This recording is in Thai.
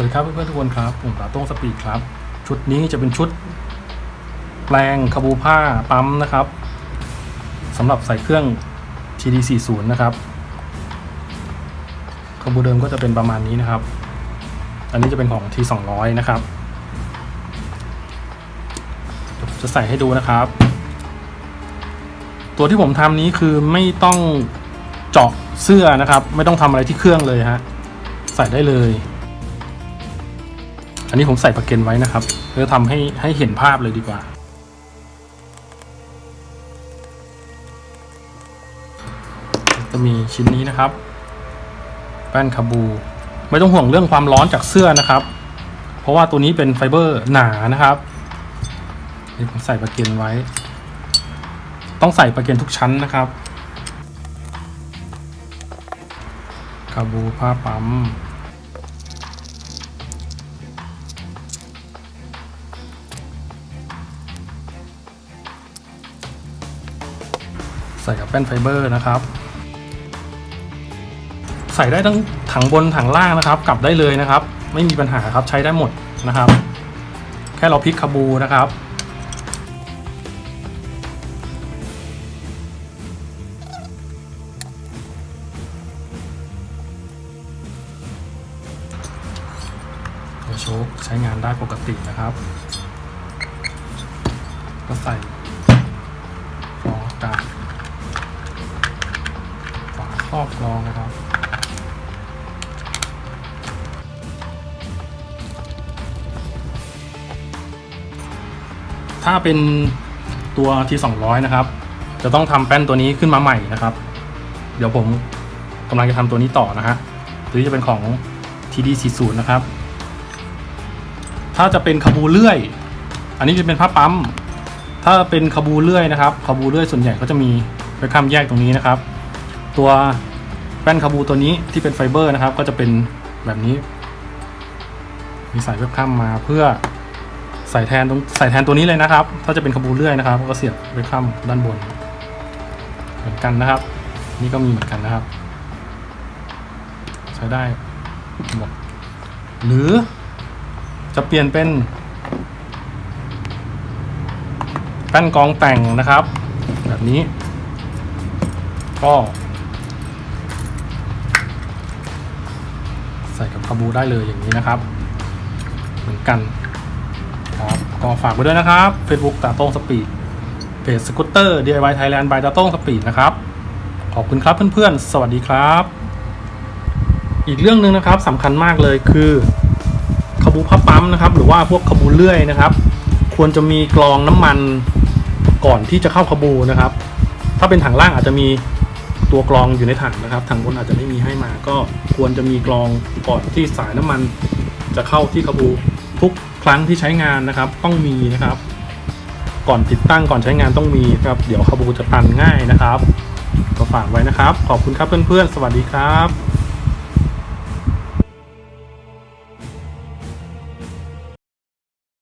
วัสดีครับเพื่อนๆทุกคนครับผมตาโต้งสปีดครับ ชุดนี้จะเป็นชุด แปลงคาบูผ้าปั๊มนะครับสำหรับใส่เครื่อง TD40 นะครับคาบูเดิมก็จะเป็นประมาณนี้นะครับ อันนี้จะเป็นของ T200 นะครับจะใส่ให้ดูนะครับ ตัวที่ผมทำนี้คือไม่ต้องเจาะเสื้อนะครับ ไม่ต้องทำอะไรที่เครื่องเลยฮะใส่ได้เลย อันนี้ผมใส่ประเก็นไว้นะครับ เพื่อทำให้ให้เห็นภาพเลยดีกว่า จะมีชิ้นนี้นะครับแป้นคาบู ไม่ต้องห่วงเรื่องความร้อนจากเสื้อนะครับ เพราะว่าตัวนี้เป็นไฟเบอร์หนานะครับนี่ผมใส่ประเก็นไว้ ต้องใส่ประเก็นทุกชั้นนะครับคาบูผ้าปั๊ม ส่กับแป้นไฟเบอร์นะครับ ใส่ได้ทั้งถังบนถังล่างนะครับ กลับได้เลยนะครับ ไม่มีปัญหาครับใช้ได้หมดนะครับ แค่เราพลิกคาบูนะครับโชคใช้งานได้ปกตินะครับ ก็ใส่ฟองอากาศฝา ครอบกรองนะครับ ถ้าเป็นตัวที่200 นะครับ จะต้องทำแป้นตัวนี้ขึ้นมาใหม่นะครับ เดี๋ยวผมกำลังจะทำตัวนี้ต่อนะฮะตัวนี้จะเป็นของ TD40 นะครับ ถ้าจะเป็นคาบูเลื่อย อันนี้จะเป็นผ้าปั๊ม ถ้าเป็นคาบูเลื่อยนะครับคาบูเลื่อยส่วนใหญ่ก็จะมีไปข้ามแยกตรงนี้นะครับ ตัวแป้นคาบูตัวนี้ที่เป็นไฟเบอร์นะครับ ก็จะเป็นแบบนี้ มีสายเว็บข้ามมาเพื่อใส่แทนตรงใส่แทนตัวนี้เลยนะครับ ถ้าจะเป็นคาบูเลื่อยนะครับ ก็เสียบเว็บข้ามด้านบน เหมือนกันนะครับ นี่ก็มีเหมือนกันนะครับ ใช้ได้หมดหรือจะเปลี่ยนเป็นแป้นกองแต่งนะครับ แบบนี้ ก็ ส่กับคาบูได้เลยอย่างนี้นะครับ เหมือนกันครับก็ฝากไว้ด้วยนะครับ Facebook ตาโต้งสปีดเพจสกูตเตอร์ DIY Thailand by ตาโต้งสปีดนะครับ ขอบคุณครับเพื่อนๆ สวัสดีครับ อีกเรื่องหนึ่งนะครับสำคัญมากเลยคือขบูผ้าปั๊มนะครับ หรือว่าพวกขบูเลื่อยนะครับ ควรจะมีกรองน้ำมันก่อนที่จะเข้าขบูนะครับ ถ้าเป็นถังล่างอาจจะมี ตัวกรองอยู่ในถังนะครับถังบนอาจจะไม่มีให้มา ก็ควรจะมีกรองก่อนที่สายน้ำมัน จะเข้าที่ขบูทุกครั้งที่ใช้งานนะครับ ต้องมีนะครับ ก่อนติดตั้งก่อนใช้งานต้องมีครับ เดี๋ยวขบูจะตันง่ายนะครับก็ฝากไว้นะครับ ขอบคุณครับเพื่อนๆ สวัสดีครับ